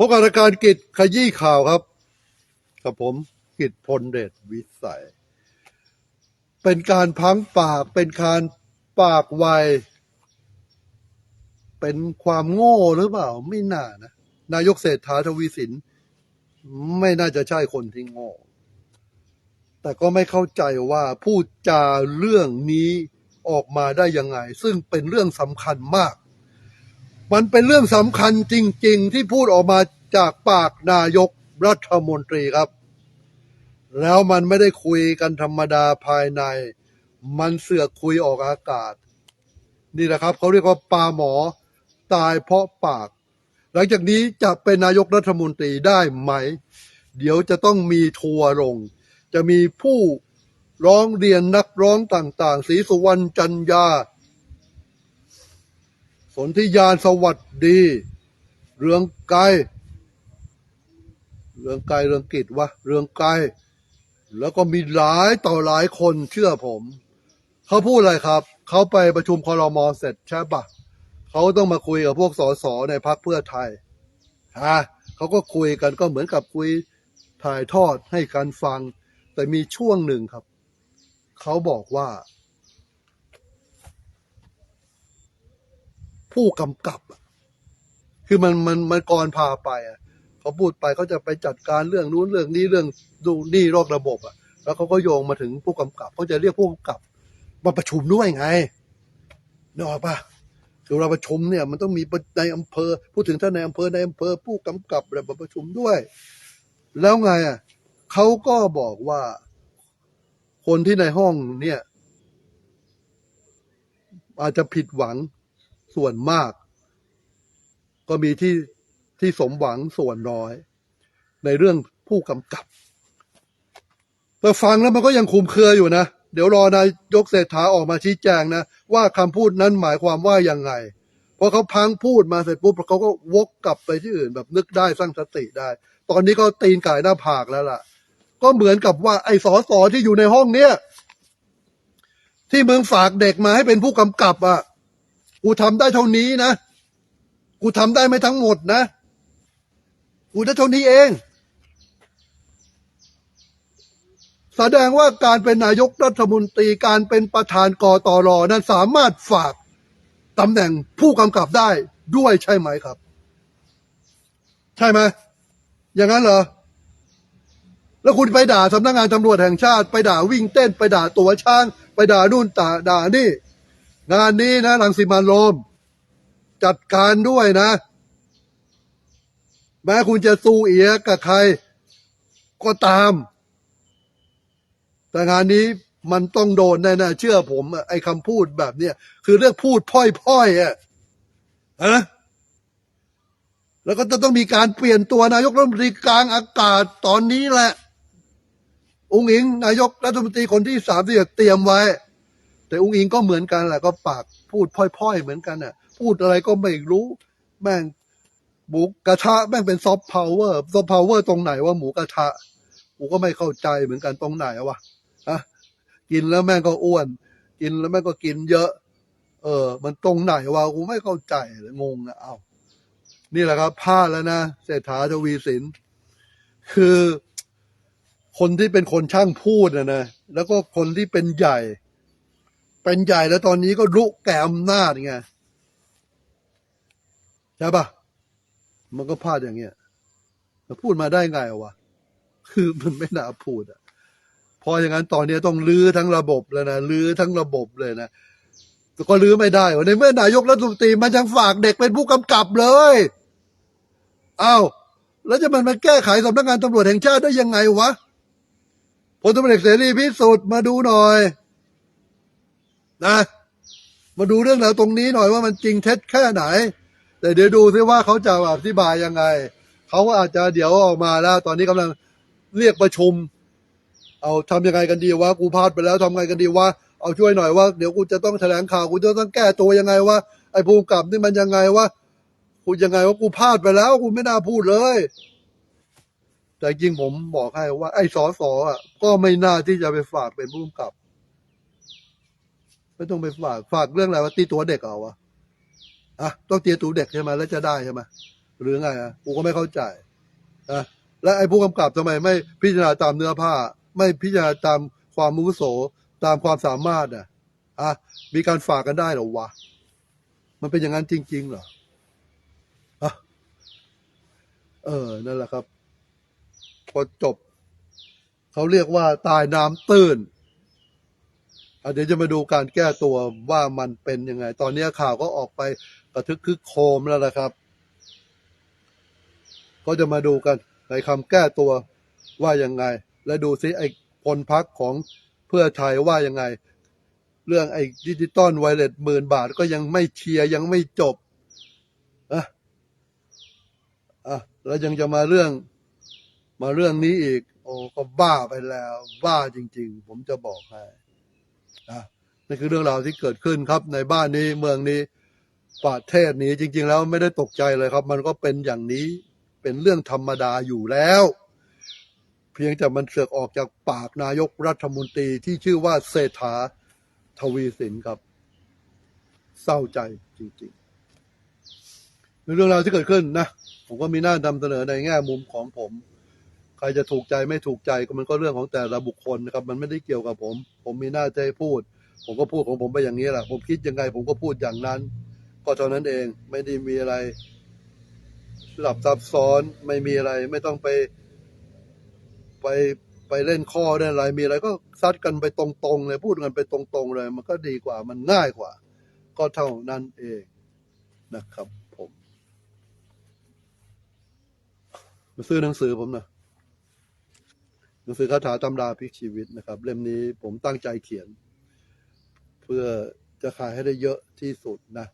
พบกับรายการกิจขยี้ข่าวครับ กับผมกิจพลเดชวิสัย เป็นการพังปากเป็นการปากไว เป็นความโง่หรือเปล่า ไม่น่านะ นายกเศรษฐาทวีสิน ไม่น่าจะใช่คนที่โง่ แต่ก็ไม่เข้าใจว่าพูดจาเรื่องนี้ออกมาได้ยังไง ซึ่งเป็นเรื่องสำคัญมาก มันเป็นเรื่องสำคัญจริง ๆ ที่พูดออกมาจากปากนายกรัฐมนตรีครับ แล้วมันไม่ได้คุยกันธรรมดาภายใน มันเสือกคุยออกอากาศ นี่แหละครับเขาเรียกว่าปลาหมอตายเพราะปาก หลังจากนี้จะเป็นนายกรัฐมนตรีได้ไหม เดี๋ยวจะต้องมีทัวร์ลง จะมีผู้ร้องเรียนนักร้องต่างๆศรีสุวรรณจันยา นธิยานสวัสดี เรืองไกรเรืองไกรเรืองกิจวะเรืองไกรแล้วก็มีหลายต่อหลายคนเชื่อผม เขาพูดอะไรครับ เขาไปประชุมคอรมอเสร็จใช่ปะเขาต้องมาคุยกับพวกสสในพักเพื่อไทยฮะเขาก็คุยกันก็เหมือนกับคุยถ่ายทอดให้กันฟัง แต่มีช่วงหนึ่งครับ เขาบอกว่า ผู้กำกับ คือมันมันมันก่อนพาไปอะเขาพูดไปเขาจะไปจัดการเรื่องนู้นเรื่องนี้เรื่องดูนี่รอกระบบอะ แล้วเขาก็โยงมาถึงผู้กำกับเขาจะเรียกผู้กำกับมาประชุมด้วยไงนึกออกปะคือเราประชุมเนี่ยมันต้องมีในอำเภอ พูดถึงท่านในอำเภอในอำเภอผู้กำกับอะไรมาประชุมด้วย แล้วไงอะเขาก็บอกว่า คนที่ในห้องเนี่ย อาจจะผิดหวัง ส่วนมาก ก็มีที่ที่สมหวังส่วนน้อย ในเรื่องผู้กำกับ แต่ฟังแล้วมันก็ยังคุมเครืออยู่นะ เดี๋ยวรอนายกเศรษฐาออกมาชี้แจงนะ ว่าคำพูดนั้นหมายความว่ายังไงพอเขาพังพูดมาเสร็จปุ๊บเขาก็วกกลับไปที่อื่นแบบนึกได้สร้างสติได้ ตอนนี้ก็ตีนไก่หน้าผากแล้วล่ะ ก็เหมือนกับว่าไอ้สอสอที่อยู่ในห้องเนี้ยที่มึงฝากเด็กมาให้เป็นผู้กำกับอะ กูทำได้เท่านี้นะ กูทำได้ไม่ทั้งหมดนะ กูได้เท่านี้เอง แสดงว่าการเป็นนายกรัฐมนตรีการเป็นประธานกตรนั้นสามารถฝากตำแหน่งผู้กำกับได้ด้วยใช่ไหมครับ ใช่ไหมอย่างนั้นเหรอ แล้วคุณไปด่าสำนักงานตำรวจแห่งชาติ ไปด่าวิ่งเต้น ไปด่าตัวช่าง ไปด่านู่นด่าด่านี่ งานนี้นะรังสิมันโรม จัดการด้วยนะ แม้คุณจะสู้เอียกับใคร ก็ตาม แต่งานนี้มันต้องโดนแน่ๆเชื่อผมไอ้คำพูดแบบเนี้ยคือเรื่องพูดพ่อยๆอะฮะแล้วก็จะต้องมีการเปลี่ยนตัวนายกรัฐมนตรีกลางอากาศตอนนี้แหละ องค์อิงนายกรัฐมนตรีคนที่สามที่เตรียมไว้ แต่องค์อิงก็เหมือนกันแหละก็ปากพูดพ่อยๆ เหมือนกันน่ะ พูดอะไรก็ไม่รู้ แม่งหมูกระทะแม่งเป็นซอฟต์พาวเวอร์ซอฟต์พาวเวอร์ตรงไหนว่าหมูกระทะกูก็ไม่เข้าใจเหมือนกันตรงไหนวะฮะกินแล้วแม่งก็อ้วน กินแล้วแม่งก็กินเยอะ เออ มันตรงไหนวะกูไม่เข้าใจเลยงงนะเอานี่แหละครับพลาดแล้วนะเศรษฐาทวีสิน คือคนที่เป็นคนช่างพูดนะนะแล้วก็คนที่เป็นใหญ่ เป็นใหญ่แล้วตอนนี้ก็รุกแก่อำนาจไงใช่ปะมันก็พลาดอย่างเงี้ยแต่พูดมาได้ไงวะคือมันไม่น่าพูดอะพออย่างนั้นตอนนี้ต้องลื้อทั้งระบบเลยนะลื้อทั้งระบบเลยนะก็ลื้อไม่ได้วะในเมื่อนายกรัฐมนตรีมันยังฝากเด็กเป็นผู้กำกับเลยอ้าวแล้วจะมันมาแก้ไขสำนักงานตำรวจแห่งชาติได้ยังไงวะพลตำรวจเอกเสรีพิสุทธิ์มาดูหน่อย นะ มาดูเรื่องราวตรงนี้หน่อยว่ามันจริงเท็จแค่ไหน แต่เดี๋ยวดูซิว่าเขาจะอธิบายยังไง เขาก็อาจจะเดี๋ยวออกมาแล้ว ตอนนี้กำลังเรียกประชุม เอาทำยังไงกันดีวะกูพลาดไปแล้วทำไงกันดีวะเอาช่วยหน่อยว่าเดี๋ยวกูจะต้องแถลงข่าวกูจะต้องแก้ตัวยังไงวะไอ้ภูมิกับนี่มันยังไงวะกูยังไงว่ากูพลาดไปแล้วกูไม่น่าพูดเลย แต่จริงผมบอกให้ว่า ไอ้สอสออะก็ไม่น่าที่จะไปฝากเป็นผู้กำกับ ไม่ต้องไปฝากฝากเรื่องอะไรว่าตีตัวเด็กเอาวะอะต้องเตียตัวเด็กใช่ไหมแล้วจะได้ใช่ไหมหรือไงอะกูก็ไม่เข้าใจนะและไอ้ผู้กำกับทำไมไม่พิจารณาตามเนื้อผ้า ไม่พิจารณาตามความมุโสตามความสามารถอะอะมีการฝากกันได้เหรอวะมันเป็นอย่างนั้นจริง ๆ เหรออะเออนั่นแหละครับ พอจบ เขาเรียกว่าตายน้ำตื้น เดี๋ยวจะมาดูการแก้ตัวว่ามันเป็นยังไง ตอนนี้ข่าวก็ออกไปกระทึกคึกโครมแล้วนะครับ ก็จะมาดูกันในคำแก้ตัวว่ายังไง และดูซิไอ้พลพักของเพื่อไทยว่ายังไง เรื่องไอ้ดิจิตอลไวเลสหมื่นบาทก็ยังไม่เชียร์ยังไม่จบอะอะแล้วยังจะมาเรื่องมาเรื่องนี้อีก โอ้ก็บ้าไปแล้ว บ้าจริง ๆ ผมจะบอกให้ อะนี่คือเรื่องราวที่เกิดขึ้นครับ ในบ้านนี้เมืองนี้ประเทศนี้จริง ๆ แล้วไม่ได้ตกใจเลยครับ มันก็เป็นอย่างนี้เป็นเรื่องธรรมดาอยู่แล้ว เพียงแต่มันเสือกออกจากปากนายกรัฐมนตรีที่ชื่อว่าเศรษฐาทวีสินครับ เศร้าใจจริงๆในเรื่องราวที่เกิดขึ้นนะผมก็มีหน้านำเสนอในแง่มุมของผม ใครจะถูกใจไม่ถูกใจก็มันก็เรื่องของแต่ละบุคคลนะครับ มันไม่ได้เกี่ยวกับผม ผมมีหน้าที่พูด ผมก็พูดของผมไปอย่างนี้แหละผมคิดยังไง ผมก็พูดอย่างนั้น ก็เท่านั้นเองไม่ได้มีอะไรสลับซับซ้อนไม่มีอะไร ไม่ต้องไปไปไปเล่นข้อเล่นอะไรมีอะไรก็ซัดกันไปตรงๆเลยพูดกันไปตรงๆเลย มันก็ดีกว่ามันง่ายกว่า ก็เท่านั้นเองนะครับ ผมมาซื้อหนังสือผมนะ นังสือคาถาตำราพลิกชีวิตนะครับ เล่มนี้ผมตั้งใจเขียน เพื่อจะขายให้ได้เยอะที่สุดนะ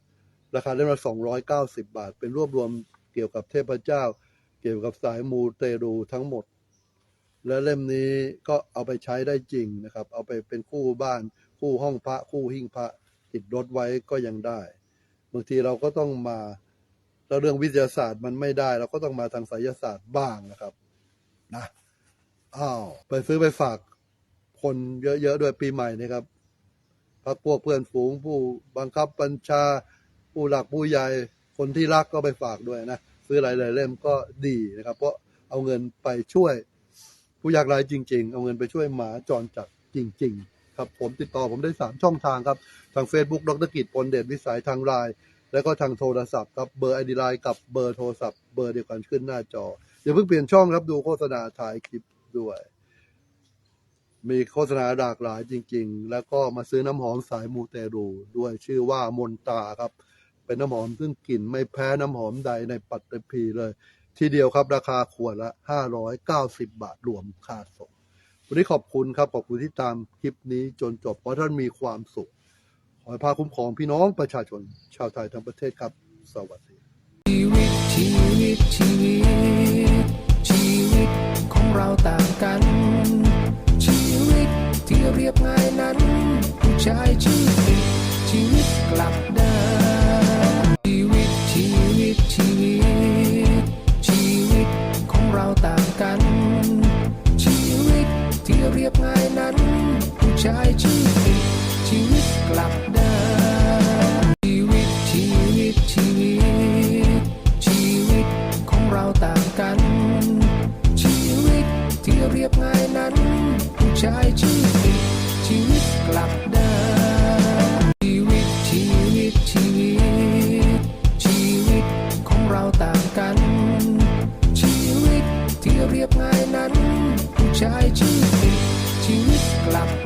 ราคาเล่มละสองร้อยเก้าสิบาท เป็นรวบรวมเกี่ยวกับเทพเจ้า เกี่ยวกับสายมูเตรูทั้งหมด และเล่มนี้ก็เอาไปใช้ได้จริงนะครับ เอาไปเป็นคู่บ้าน คู่ห้องพระ คู่หิ้งพระ ติดรถไว้ก็ยังได้ บางทีเราก็ต้องมาแล้วเรื่องวิทยาศาสตร์มันไม่ได้ เราก็ต้องมาทางไสยศาสตร์บ้างนะครับ นะ อ้าวไปซื้อไปฝากคนเยอะๆด้วยปีใหม่นะครับพักพวกเพื่อนฝูงผู้บังคับบัญชา ผู้หลักผู้ใหญ่คนที่รักก็ไปฝากด้วยนะ ซื้อหลายๆเล่มก็ดีนะครับ เพราะเอาเงินไปช่วย ผู้ยากไร้จริง ๆ เอาเงินไปช่วยหมาจรจัดจริง ๆ ครับ ผมติดต่อผมได้สามช่องทางครับ ทาง Facebook ดรกิจพลเดชวิสัยทางไลน์แล้วก็ทางโทรศัพท์ครับเบอร์ไอดีไลน์กับเบอร์โทรศัพท์เบอร์เดียวกันขึ้นหน้าจออย่าเพิ่งเปลี่ยนช่องครับดูโฆษณาถ่ายคลิป ด้วย มีโฆษณาหลากหลายจริง ๆ แล้วก็มาซื้อน้ำหอมสายมูเตรูด้วยชื่อว่ามนตาครับ เป็นน้ำหอมซึ่งกลิ่นไม่แพ้น้ำหอมใดในปัตตภีเลย ทีเดียวครับราคาขวดละ 590 บาทรวมค่าส่งวันนี้ขอบคุณครับ ขอบคุณที่ตามคลิปนี้จนจบเพราะท่านมีความสุข ขอให้พาคุ้มครองพี่น้องประชาชนชาวไทยทั้งประเทศครับ สวัสดีชีวิตชีวิตชีวิต เราต่างกัน ชีวิตที่เรียบง่ายนั้น ผู้ชายชื่อติดชีวิตกลับด้ ยบง่ายนั้น ผู้ชายชื่อติดชีวิตกลับ